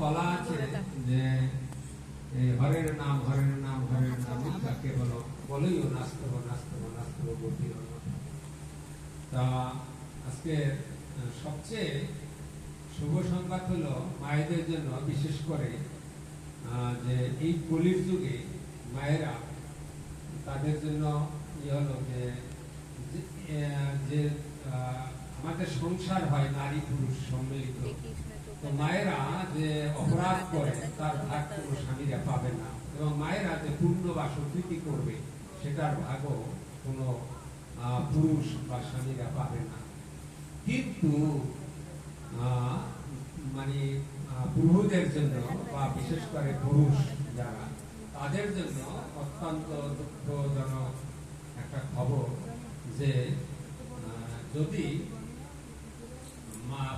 বলা আছে যে হরের নাম হরের নাম হরের নাম কাকে বলো, বলেই ও নাস্তব নাস্তব নাস্তব গতি তা আজকে সবচেয়ে শুভ সংবাদ হলো মায়েদের জন্য, বিশেষ করে যে এই কলির যুগে মায়েরা তাদের জন্য ইয়ে হলো যে, যে- আমাদের সংসার হয় নারী পুরুষ সম্মিলিত যে অপরাধ করে, তার ভাগ কোনো স্বামীরা পাবে না। এবং মায়েরা যে পূর্ণ বা স্বীকৃতি করবে, সেটার ভাগও কোনো পুরুষ বা স্বামীরা পাবে না। কিন্তু মানে পুরুষদের জন্য বা বিশেষ করে পুরুষ যারা, তাদের জন্য অত্যন্ত দুঃখজনক একটা খবর যে যদি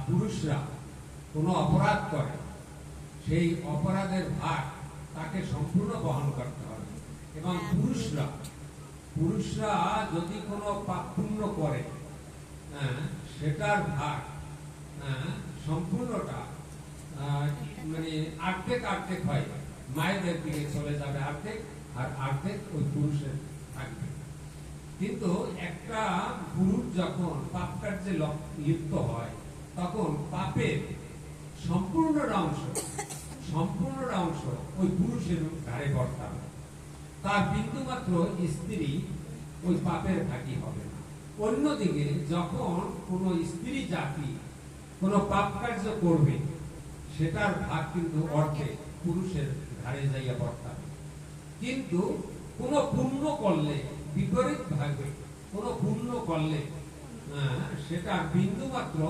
পুরুষরা কোনো অপরাধ করে সেই অপরাধের ভাগ তাকে সম্পূর্ণ বহন করতে হবে। এবং পুরুষরা পুরুষরা যদি কোনো পাপ পুণ্য করে হ্যাঁ, সেটার ভাগ হ্যাঁ, সম্পূর্ণটা মানে অর্ধেক অর্ধেক হয়। মায়েদের দিকে চলে যাবে অর্ধেক আর অর্ধেক ওই পুরুষের থাকবে। কিন্তু একটা পুরুষ যখন পাপ কার্যে লপ- লিপ্ত হয় তখন পাপের সম্পূর্ণ অংশ সম্পূর্ণ অংশ ওই পুরুষের ঘাড়ে বর্তাবে তার বিন্দু মাত্র স্ত্রী ওই পাপের ভাগী হবে না। অন্যদিকে যখন কোন স্ত্রী জাতি কোন পাপ কার্য করবে, সেটার ভাগ কিন্তু অর্ধেক পুরুষের ঘাড়ে যাইয়া বর্তাবে কিন্তু কোন পুণ্য করলে, বিপরীত ভাবে কোন পুণ্য করলে সেটা বিন্দু মাত্র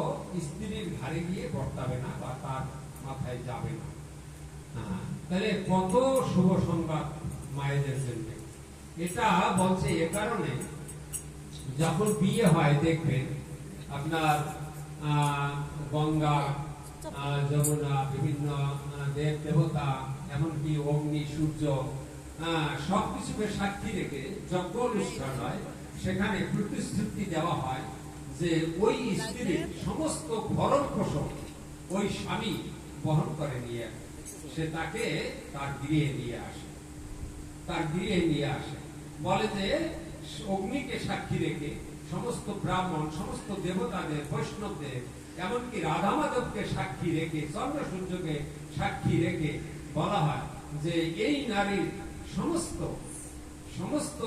স্ত্রীর ঘাড়ে গিয়ে বর্তাবে না বা তার মাথায় যাবে না। তাহলে কত শুভ সংবাদ মায়েদের জন্য? এটা বলছে এ কারণে যখন বিয়ে হয় দেখবেন আপনার গঙ্গা যমুনা বিভিন্ন দেব দেবতা এমনকি অগ্নি সূর্য আহ, সবকিছুকে সাক্ষী রেখে যজ্ঞ অনুষ্ঠান হয় সেখানে প্রতিশ্রুতি দেওয়া হয় যে ওই স্ত্রীর সমস্ত ভরণ পোষণ ওই স্বামী বহন করে নিয়ে সে তাকে তার গৃহে নিয়ে আসে। তার গৃহে নিয়ে আসে। বলে যে, অগ্নিকে সাক্ষী রেখে সমস্ত ব্রাহ্মণ, সমস্ত দেবতাদের, বৈষ্ণবদের, এমনকি রাধা মাধবকে সাক্ষী রেখে চন্দ্র সূর্যকে সাক্ষী রেখে বলা হয় যে, এই নারীর সমস্ত সমস্ত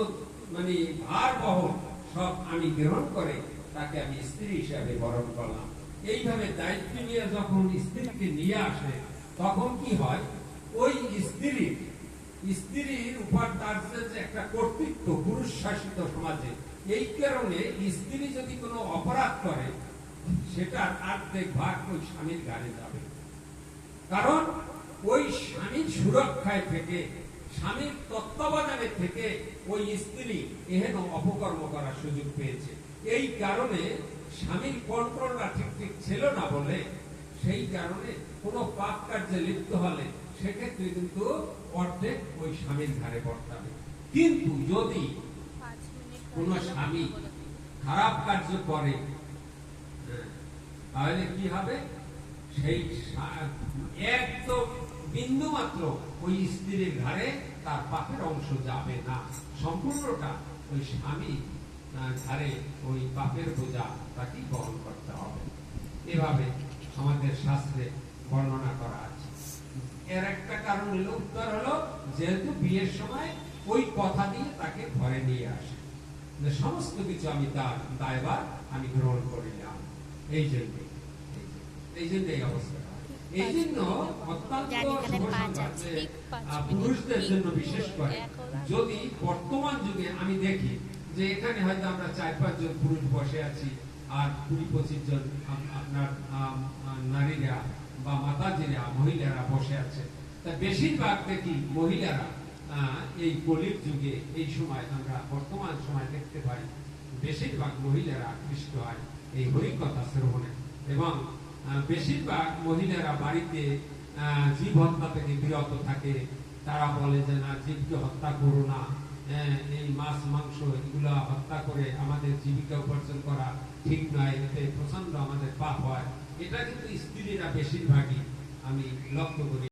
মানে ভার বহন সব আমি গ্রহণ করে তাকে আমি স্ত্রী হিসাবে বরণ করলাম। এইভাবে দায়িত্ব নিয়ে যখন স্ত্রীকে নিয়ে আসে, তখন কি হয়? ওই স্ত্রীর স্ত্রীর উপর তার যে একটা কর্তৃত্ব পুরুষ শাসিত সমাজে, এই কারণে স্ত্রী যদি কোনো অপরাধ করে সেটার অর্ধেক ভাগ ওই স্বামীর গাড়ি যাবে। কারণ ওই স্বামীর সুরক্ষায় থেকে, স্বামীর তত্ত্বাবধানে থেকে ওই স্ত্রী এহেন অপকর্ম করার সুযোগ পেয়েছে। এই কারণে স্বামীর কন্ট্রোলটা ঠিক ঠিক ছিল না বলে সেই কারণে কোনো পাপ কার্যে লিপ্ত হলে সেক্ষেত্রে কিন্তু অর্ধেক ওই স্বামীর ঘাড়ে বর্তাবে। কিন্তু যদি কোন স্বামী খারাপ কার্য করে, তাহলে কি হবে? সেই একদম বিন্দু মাত্র ওই স্ত্রীর ঘাড়ে তার পাপের অংশ যাবে না। সম্পূর্ণটা ওই স্বামী ঘাড়ে ওই পাপের বোঝা তাকে বহন করতে হবে। এভাবে আমাদের শাস্ত্রে বর্ণনা করা আছে। এর একটা কারণ হলো উত্তর হলো যেহেতু বিয়ের সময় ওই কথা দিয়ে তাকে ঘরে নিয়ে আসে। যে সমস্ত কিছু আমি তার দায়ভার আমি গ্রহণ করিলাম। এই জন্য এই জন্য এই অবস্থা এই জন্য অত্যন্ত পুরুষদের জন্য বিশেষ করে যদি বর্তমান যুগে আমি দেখি যে এখানে হয়তো আমরা চার পাঁচজন পুরুষ বসে আছি আর কুড়ি পঁচিশ জন আপনার নারীরা বা মাতাজিরা, মহিলারা বসে আছে। তা বেশিরভাগ দেখি মহিলারা এই কলির যুগে, এই সময় আমরা বর্তমান সময় দেখতে পাই, বেশিরভাগ মহিলারা আকৃষ্ট হয় এই হরিকথা শ্রবণে। এবং বেশিরভাগ মহিলারা বাড়িতে জীব হত্যা থেকে বিরত থাকে। তারা বলে যে, না, জীবকে হত্যা করো না। এই মাছ, মাংস এগুলা হত্যা করে আমাদের জীবিকা উপার্জন করা ঠিক নয়, এতে প্রচণ্ড আমাদের পাপ হয়। এটা কিন্তু স্ত্রীরা বেশিরভাগই, আমি লক্ষ্য করি।